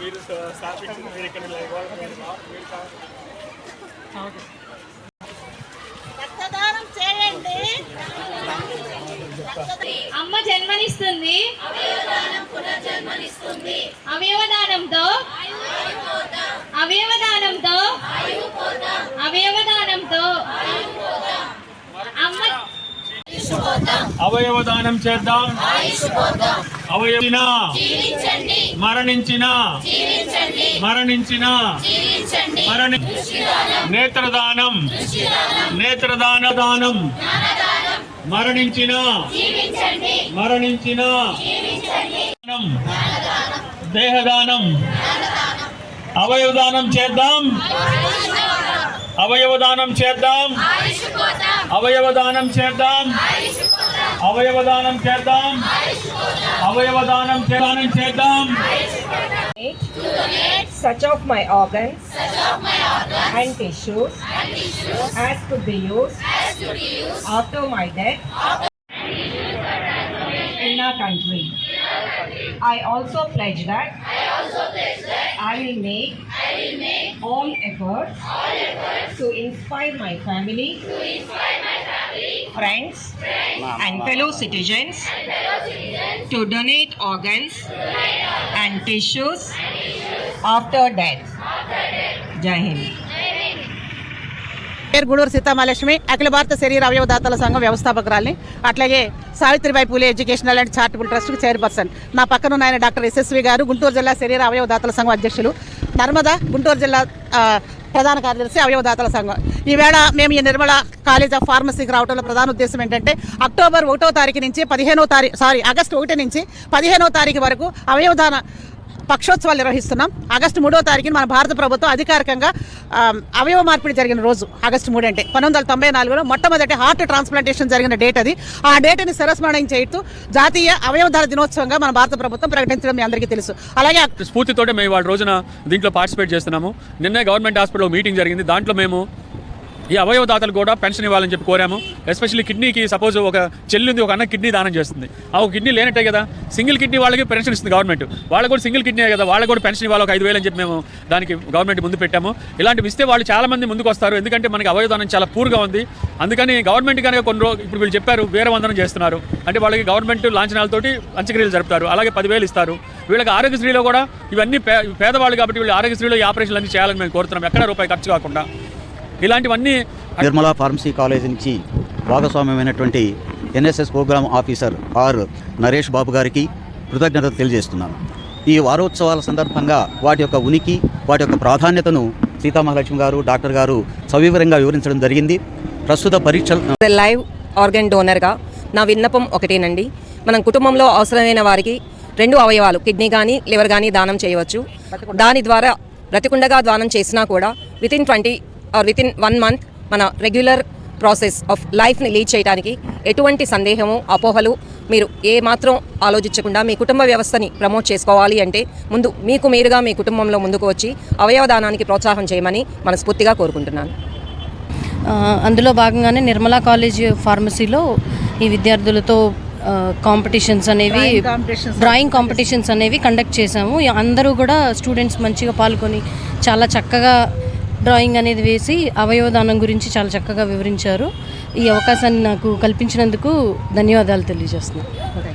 మీరు స్థాపించింది మీరు ఇక్కడ రక్తదానం చేయండి అమ్మ జన్మనిస్తుంది. అవయవదానంతో. అవయవదానంతో. అవయవదానంతో. అమ్మ అవయవదానం చేద్దాం. అవయవిన మరణించిన మరణించిన మరణి నేత్రదానం నేత్రదాన దానం మరణించిన మరణించిన దానం. దేహదానం అవయవదానం చేద్దాం. అవయవదానం చేద్దాం. అవయవదానం చేద్దాం. అవయవదానం చేద్దాం అవయవదానం చేదానం చేద్దాం such of my organs, and tissues, as could be used, after my death in our country. I also pledge that I will make all efforts to inspire my family, friends, and fellow citizens to donate organs and tissues after death. Jai Hind. పేరు గూడూరు సీతామహాలక్ష్మి అఖిల భారత శరీర అవయవదాతల సంఘం వ్యవస్థాపకురాల్ని అట్లాగే Savitribai Phule educational and charitable ట్రస్ట్కి chairperson నా పక్కన ఉన్న ఆయన డాక్టర్ ఎస్ఎస్వి గారు గుంటూరు జిల్లా శరీర అవయవదాతల సంఘం అధ్యక్షులు నర్మదా గుంటూరు జిల్లా ప్రధాన కార్యదర్శి అవయవదాతల సంఘం. ఈవేళ మేము ఈ నిర్మల కాలేజ్ ఆఫ్ ఫార్మసీకి రావడంలో ప్రధాన ఉద్దేశం ఏంటంటే అక్టోబర్ ఒకటో తారీఖు నుంచి పదిహేనో తారీఖు సారీ ఆగస్టు ఒకటి నుంచి పదిహేనో తారీఖు వరకు అవయవదాన పక్షోత్సవాలు నిర్వహిస్తున్నాం. ఆగస్టు మూడో తారీఖున మన భారత ప్రభుత్వం అధికారికంగా అవయవ మార్పిడి జరిగిన రోజు ఆగస్టు మూడు అంటే పంతొమ్మిది వందల తొంభై నాలుగులో మొట్టమొదటి హార్ట్ ట్రాన్స్ప్లాంటేషన్ జరిగిన డేట్ అది. ఆ డేట్ని సరస్మరణం చేస్తూ జాతీయ అవయవధార దినోత్సవంగా మన భారత ప్రభుత్వం ప్రకటించడం మీ అందరికీ తెలుసు. అలాగే స్ఫూర్తితోటే మేము వాళ్ళ రోజున దీంట్లో పార్టిసిపేట్ చేస్తున్నాము. నిన్నే గవర్నమెంట్ హాస్పిటల్లో మీటింగ్ జరిగింది. దాంట్లో మేము ఈ అవయవదాతలు కూడా పెన్షన్ ఇవ్వాలని చెప్పి కోరాము. ఎస్పెషల్లీ కిడ్నీకి సపోజ్ ఒక చెల్లి ఉంది ఒక అన్న కిడ్నీ దానం చేస్తుంది. ఆ ఒక కిడ్నీ లేనట్టే కదా సింగిల్ కిడ్నీ వాళ్ళకి పెన్షన్ ఇస్తుంది గవర్నమెంట్. వాళ్ళకి కూడా సింగిల్ కిడ్నీ కదా వాళ్ళకి కూడా పెన్షన్ ఇవ్వాలి ఒక ఐదు వేలు అని చెప్పి మేము దానికి గవర్నమెంట్ ముందు పెట్టాము. ఇలాంటివి ఇస్తే వాళ్ళు చాలా మంది ముందుకు వస్తారు ఎందుకంటే మనకి అవయవదానం చాలా పూర్గా ఉంది. అందుకని గవర్నమెంట్ కనుక కొన్ని రోజు ఇప్పుడు వీళ్ళు చెప్పారు వేరే వందనం చేస్తున్నారు. అంటే వాళ్ళకి గవర్నమెంట్ లాంఛనాలతోటి అంత్యక్రియలు జరుపుతారు. అలాగే పదివేలు ఇస్తారు. వీళ్ళకి ఆరోగ్యశ్రీలో కూడా ఇవన్నీ పే పేదవాళ్ళు కాబట్టి వీళ్ళు ఆరోగ్యశ్రీలో ఈ ఆపరేషన్లు అన్ని చేయాలని మేము కోరుతున్నాం. ఎక్కడ రూపాయి ఖర్చు కాకుండా. ఇలాంటివన్నీ నిర్మలా ఫార్మసీ కాలేజ్ నుంచి భాగస్వామ్యమైనటువంటి NSS programme officer R Naresh Babu గారికి కృతజ్ఞతలు తెలియజేస్తున్నాను. ఈ వారోత్సవాల సందర్భంగా వాటి యొక్క ఉనికి వాటి యొక్క ప్రాధాన్యతను సీతామహాలక్ష్మి గారు డాక్టర్ గారు సవివరంగా వివరించడం జరిగింది. ప్రస్తుత పరీక్షలు లైవ్ ఆర్గన్ డోనర్గా నా విన్నపం ఒకటేనండి. మనం కుటుంబంలో అవసరమైన వారికి రెండు అవయవాలు కిడ్నీ కానీ లివర్ కానీ దానం చేయవచ్చు. దాని ద్వారా బ్రతికుండగా దానం చేసినా కూడా within twenty or within one month మన రెగ్యులర్ ప్రాసెస్ ఆఫ్ లైఫ్ని లీడ్ చేయడానికి ఎటువంటి సందేహము అపోహలు మీరు ఏ మాత్రం ఆలోచించకుండా మీ కుటుంబ వ్యవస్థని ప్రమోట్ చేసుకోవాలి అంటే ముందు మీకు మీరుగా మీ కుటుంబంలో ముందుకు వచ్చి అవయవ దానానికి ప్రోత్సాహం చేయమని మనస్ఫూర్తిగా కోరుకుంటున్నాను అందులో భాగంగానే నిర్మలా కాలేజ్ ఫార్మసీలో ఈ విద్యార్థులతో కాంపిటీషన్స్ అనేవి. డ్రాయింగ్ కాంపిటీషన్స్ అనేవి కండక్ట్ చేశాము అందరూ కూడా స్టూడెంట్స్ మంచిగా పాల్గొని చాలా చక్కగా డ్రాయింగ్ అనేది వేసి అవయవదానం గురించి చాలా చక్కగా వివరించారు. ఈ అవకాశాన్ని నాకు కల్పించినందుకు ధన్యవాదాలు తెలియజేస్తున్నాను.